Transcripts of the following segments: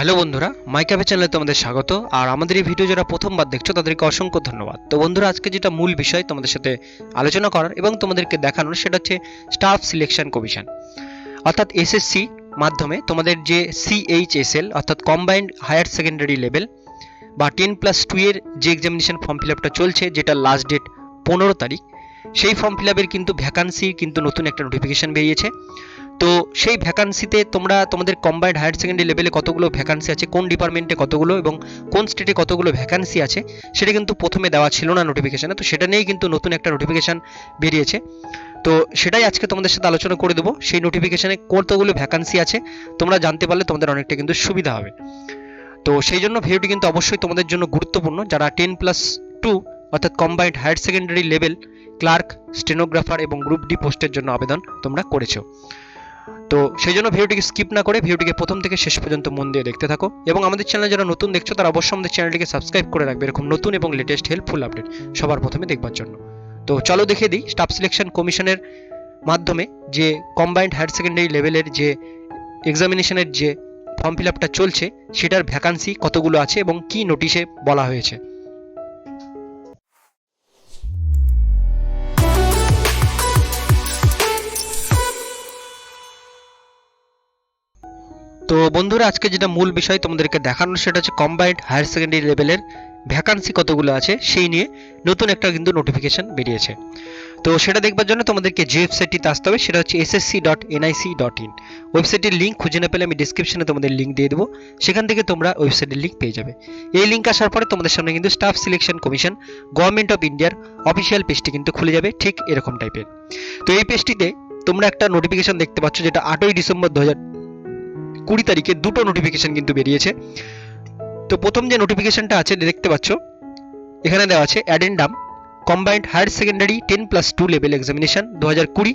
Hello বন্ধুরা, মাইকাভে চ্যানেলে তোমাদের স্বাগত। আর আমাদের এই ভিডিও যারা প্রথমবার দেখছ, তাদেরকে অসংখ্য ধন্যবাদ। তো বন্ধুরা, আজকে যেটা মূল বিষয় তোমাদের সাথে আলোচনা করার এবং তোমাদেরকে দেখানোর, সেটা হচ্ছে স্টাফ সিলেকশন কমিশন অর্থাৎ এসএসসি মাধ্যমে তোমাদের যে সিএইচএসএল অর্থাৎ কম্বাইন্ড হায়ার সেকেন্ডারি লেভেল বা টেন প্লাস টু এর যে এক্সামিনেশন ফর্ম ফিল আপটা চলছে, যেটা লাস্ট ডেট পনেরো তারিখ, সেই ফর্ম ফিল আপের কিন্তু ভ্যাকান্সি কিন্তু নতুন একটা নোটিফিকেশন বেরিয়েছে। তো সেই ভ্যাকান্সিতে তোমরা তোমাদের কম্বাইন্ড হায়ার সেকেন্ডারি লেভেলে কতগুলো ভ্যাকান্সি আছে, কোন ডিপার্টমেন্টে কতগুলো এবং কোন স্টেটে কতগুলো ভ্যাকান্সি আছে, সেটা কিন্তু প্রথমে দেওয়া ছিল না নোটিফিকেশনে তো সেটা নিয়েই কিন্তু নতুন একটা নোটিফিকেশন বেরিয়েছে। তো সেটাই আজকে তোমাদের সাথে আলোচনা করে দেবো। সেই নোটিফিকেশনে কতগুলো ভ্যাকান্সি আছে, তোমরা জানতে পারলে তোমাদের অনেকটা কিন্তু সুবিধা হবে। তো সেই জন্য ভিডিওটি কিন্তু অবশ্যই তোমাদের জন্য গুরুত্বপূর্ণ। যারা টেন প্লাস টু অর্থাৎ combined higher secondary level clerk stenographer এবং গ্রুপ ডি পোস্টের জন্য আবেদন তোমরা করেছ। তো সেই জন্য ভিডিওটিকে স্কিপ না করে ভিডিওটিকে প্রথম থেকে শেষ পর্যন্ত মন দিয়ে দেখতে থাকো এবং আমাদের চ্যানেলে যারা নতুন দেখছ, তারা অবশ্যই আমাদের চ্যানেলটিকে সাবস্ক্রাইব করে রাখবে। এরকম নতুন এবং লেটেস্ট হেল্পফুল আপডেট সবার প্রথমে দেখবার জন্য। তো চলো দেখে দিই স্টাফ সিলেকশন কমিশনের মাধ্যমে যে কম্বাইন্ড হায়ার সেকেন্ডারি লেভেলের যে এক্সামিনেশনের যে ফর্ম ফিল আপটা চলছে, সেটার ভ্যাকান্সি কতগুলো আছে এবং কি নোটিশে বলা হয়েছে। তো বন্ধুরা, আজকে যেটা মূল বিষয় তোমাদেরকে দেখানোর সেটা হচ্ছে কম্বাইন্ড হায়ার সেকেন্ডারি লেভেলের ভ্যাকান্সি কতগুলো আছে, সেই নিয়ে নতুন একটা কিন্তু নোটিফিকেশন বেরিয়েছে। তো সেটা দেখবার জন্য তোমাদেরকে যে ওয়েবসাইটটিতে আসতে হবে, সেটা হচ্ছে SSC dot NIC dot in ওয়েবসাইটের লিঙ্ক খুঁজে না পেলে আমি ডিসক্রিপশনে তোমাদের লিঙ্ক দিয়ে দেবো, সেখান থেকে তোমরা ওয়েবসাইটের লিঙ্ক পেয়ে যাবে। এই লিঙ্ক আসার পরে তোমাদের সামনে কিন্তু staff selection commission government of ইন্ডিয়ার অফিসিয়াল পেজটি কিন্তু খুলে যাবে, ঠিক এরকম টাইপের তো এই পেজটিতে তোমরা একটা নোটিফিকেশন দেখতে পাচ্ছ, যেটা আটই ডিসেম্বর দু কুড়ি তারিখে দুটো নোটিফিকেশান কিন্তু বেরিয়েছে। তো প্রথম যে নোটিফিকেশানটা আছে দেখতে পাচ্ছ? এখানে দেওয়া আছে addendum combined higher secondary ten plus two level examination দু হাজার কুড়ি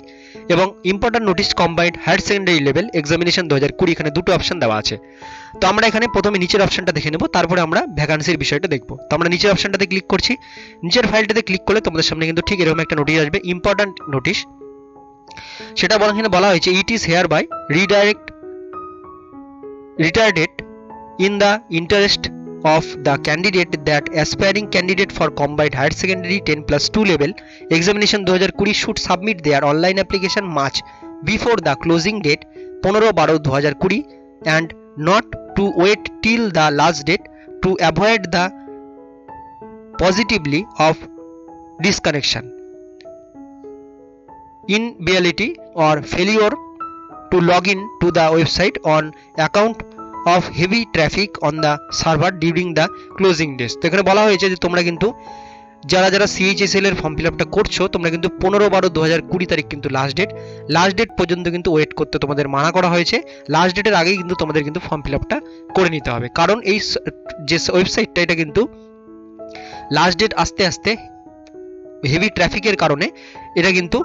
এবং important notice combined higher secondary level examination দু হাজার কুড়ি। এখানে দুটো অপশান দেওয়া আছে। তো আমরা এখানে প্রথমে নিচের অপশানটা দেখে নেব, তারপরে আমরা ভ্যাকান্সির বিষয়টা দেখব। তো আমরা নিচের অপশানটাতে ক্লিক করছি। নিচের ফাইলটাতে ক্লিক করলে তোমাদের সামনে কিন্তু ঠিক এরকম একটা নোটিশ আসবে ইম্পর্টেন্ট নোটিশ সেটা বলা এখানে বলা হয়েছে it is here by redirect retarded in the interest of the candidate that aspiring candidate for combined higher secondary 10 plus 2 level examination 2020 should submit their online application much before the closing date 15 12 2020 and not to wait till the last date to avoid the positively of disconnection. Inability or failure to log in to the website on account of heavy traffic on the server during the closing days. তো এখানে বলা হয়েছে যে তোমরা কিন্তু যারা যারা CHSL এর ফর্ম ফিল আপটা করছ, তোমরা কিন্তু পনেরো বারো দু হাজার কুড়ি তারিখ কিন্তু লাস্ট ডেট লাস্ট ডেট পর্যন্ত কিন্তু ওয়েট করতে তোমাদের মানা করা হয়েছে। লাস্ট ডেটের আগেই কিন্তু তোমাদের কিন্তু ফর্ম ফিল আপটা করে নিতে হবে। কারণ এই যে ওয়েবসাইটটা এটা কিন্তু লাস্ট ডেট আস্তে আস্তে হেভি ট্রাফিকের কারণে এটা কিন্তু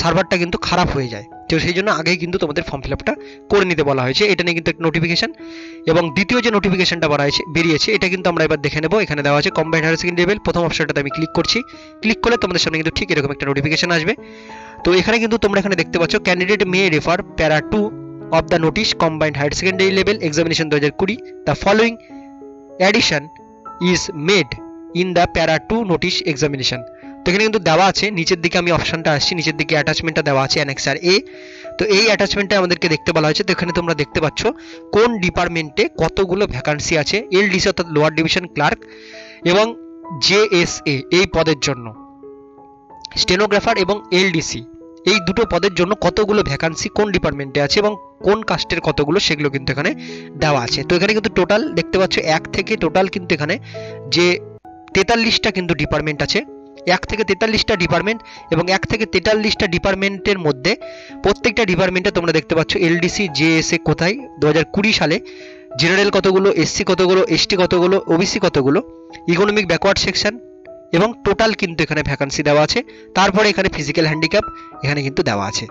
সার্ভারটা কিন্তু খারাপ হয়ে যায়। তো সেই জন্য আগেই কিন্তু তোমাদের ফর্ম ফিল আপটা করে নিতে বলা হয়েছে। এটা নিয়ে কিন্তু একটা নোটিফিকেশন এবং দ্বিতীয় যে নোটিফিকেশনটা হয়েছে, বেরিয়েছে, এটা কিন্তু আমরা এবার দেখে নেব। এখানে দেওয়া আছে কম্বাইন্ড হায়ার সেকেন্ডারি লেভেল প্রথম অপশনটাতে আমি ক্লিক করছি। ক্লিক করলে তোমাদের সামনে কিন্তু ঠিক এরকম একটা নোটিফিকেশন আসবে। তো এখানে কিন্তু তোমরা এখানে দেখতে পাচ্ছ candidate may refer para two of the notice combined higher secondary level examination দু হাজার কুড়ি। The following addition is made in the para two notice examination তো এখানে কিন্তু দেওয়া আছে, নিচের দিকে আমি অপশনটা আসছি, নিচের দিকে অ্যাটাচমেন্টটা দেওয়া আছে অ্যানেক্সার এ তো এই অ্যাটাচমেন্টটা আমাদেরকে দেখতে বলা হয়েছে, তো এখানে তোমরা দেখতে পাচ্ছ কোন ডিপার্টমেন্টে কতগুলো ভ্যাকান্সি আছে। এলডিসি অর্থাৎ লোয়ার ডিভিশন ক্লার্ক এবং জেএসএ এই পদের জন্য। স্টেনোগ্রাফার এবং এলডিসি, এই দুটো পদের জন্য কতগুলো ভ্যাকান্সি কোন ডিপার্টমেন্টে আছে এবং কোন কাস্টের কতগুলো, সেগুলো কিন্তু এখানে দেওয়া আছে। তো এখানে কিন্তু টোটাল দেখতে পাচ্ছ, এক থেকে টোটাল কিন্তু এখানে যে তেতাল্লিশটা কিন্তু ডিপার্টমেন্ট আছে। এক থেকে তেতাল্লিশটা ডিপার্টমেন্ট এবং এক থেকে তেতাল্লিশটা ডিপার্টমেন্টের মধ্যে প্রত্যেকটা ডিপার্টমেন্টে তোমরা দেখতে পাচ্ছ এলডিসি জেএসএ কোথায়? দু হাজার কুড়ি সালে জেনারেল কতগুলো এসসি কতগুলো এসটি কতগুলো ওবিসি কতগুলো ইকোনমিক ব্যাকওয়ার্ড সেকশন এবং টোটাল কিন্তু এখানে ভ্যাকান্সি দেওয়া আছে। তারপরে এখানে ফিজিক্যাল হ্যান্ডিক্যাপ এখানে কিন্তু দেওয়া আছে।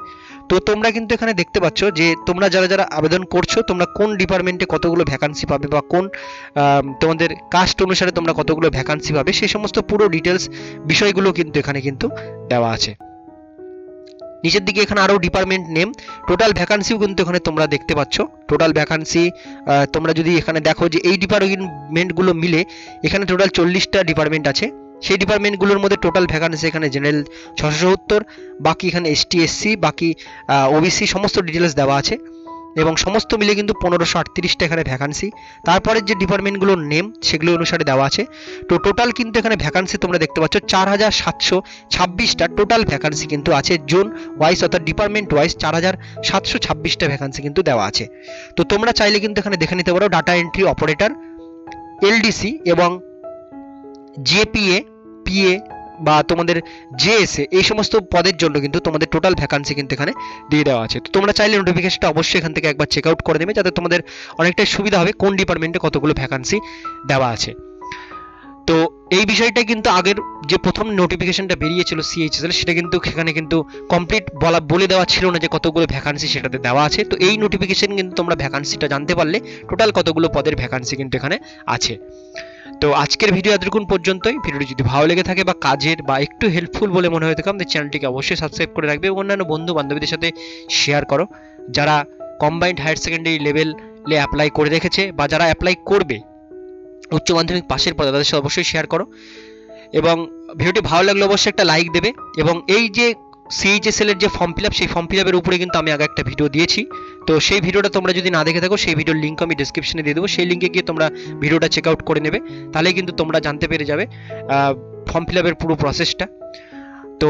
তো তোমরা কিন্তু এখানে দেখতে পাচ্ছ যে তোমরা যারা যারা আবেদন করছ, তোমরা কোন ডিপার্টমেন্টে কতগুলো ভ্যাকান্সি পাবে বা কোন তোমাদের কাস্ট অনুসারে তোমরা কতগুলো ভ্যাকান্সি পাবে সেই সমস্ত পুরো ডিটেলস বিষয়গুলো কিন্তু এখানে কিন্তু দেওয়া আছে। নিচের দিকে এখানে আরও ডিপার্টমেন্ট নেম টোটাল ভ্যাকান্সিও কিন্তু এখানে তোমরা দেখতে পাচ্ছ। টোটাল ভ্যাকান্সি তোমরা যদি এখানে দেখো যে এই ডিপার্টমেন্টগুলো মিলে এখানে টোটাল চল্লিশটা ডিপার্টমেন্ট আছে। সেই ডিপার্টমেন্টগুলোর মধ্যে টোটাল ভ্যাকান্সি এখানে জেনারেল ছশো সত্তর, বাকি এখানে এসটি এসসি বাকি ওবিসি সমস্ত ডিটেলস দেওয়া আছে। এবং সমস্ত মিলে কিন্তু পনেরোশো আটত্রিশটা এখানে ভ্যাকান্সি। তারপরের যে ডিপার্টমেন্টগুলোর নেম সেগুলো অনুসারে দেওয়া আছে। তো টোটাল কিন্তু এখানে ভ্যাকান্সি তোমরা দেখতে পাচ্ছ, চার হাজার সাতশো ছাব্বিশটা টোটাল ভ্যাকান্সি কিন্তু আছে। জোন ওয়াইজ অর্থাৎ ডিপার্টমেন্ট ওয়াইজ চার হাজার সাতশো ছাব্বিশটা ভ্যাকান্সি কিন্তু দেওয়া আছে। তো তোমরা চাইলে কিন্তু এখানে দেখে নিতে পারো, ডাটা এন্ট্রি অপারেটর, এলডিসি এবং জেপিএ পিএ বা তোমাদের জেএসএ এই সমস্ত পদের জন্য কিন্তু তোমাদের টোটাল ভ্যাকান্সি কিন্তু এখানে দিয়ে দেওয়া আছে। তো তোমরা চাইলে নোটিফিকেশনটা অবশ্যই এখান থেকে একবার চেক আউট করে নেবে, যাতে তোমাদের অনেকটাই সুবিধা হবে কোন ডিপার্টমেন্টে কতগুলো ভ্যাকান্সি দেওয়া আছে। তো এই বিষয়টা কিন্তু আগের যে প্রথম নোটিফিকেশনটা বেরিয়েছিল সিএইচএসএল সেটা কিন্তু সেখানে কিন্তু কমপ্লিট বলা, বলে দেওয়া ছিল না যে কতগুলো ভ্যাকান্সি সেটাতে দেওয়া আছে। তো এই নোটিফিকেশন কিন্তু তোমরা ভ্যাকান্সিটা জানতে পারলে টোটাল কতগুলো পদের ভ্যাকান্সি কিন্তু এখানে আছে। তো আজকের ভিডিও এতক্ষণ পর্যন্তই। ভিডিওটি যদি ভালো লেগে থাকে বা কাজের বা একটু হেল্পফুল বলে মনে হয়ে থাকে, আমাদের চ্যানেলটিকে অবশ্যই সাবস্ক্রাইব করে রাখবে এবং অন্যান্য বন্ধু বান্ধবীদের সাথে শেয়ার করো। যারা কম্বাইন্ড হায়ার সেকেন্ডারি লেভেলে অ্যাপ্লাই করে রেখেছে বা যারা অ্যাপ্লাই করবে, উচ্চ মাধ্যমিক পাশের পদে, তাদের সাথে অবশ্যই শেয়ার করো। এবং ভিডিওটি ভালো লাগলে অবশ্যই একটা লাইক দেবে এবং এই যে সিএইচএসএল এর যে ফর্ম ফিল আপ সেই ফর্ম ফিল আপের উপরে কিন্তু আমি আগে একটা ভিডিও দিয়েছি। তো সেই ভিডিওটা তোমরা যদি না দেখে থাকো, সেই ভিডিওর লিঙ্ক আমি ডিসক্রিপশনে দিয়ে দেবো। সেই লিঙ্কে গিয়ে তোমরা ভিডিওটা চেক আউট করে নেবে। তাহলেই কিন্তু তোমরা জানতে পেরে যাবে ফর্ম ফিল আপের পুরো প্রসেসটা তো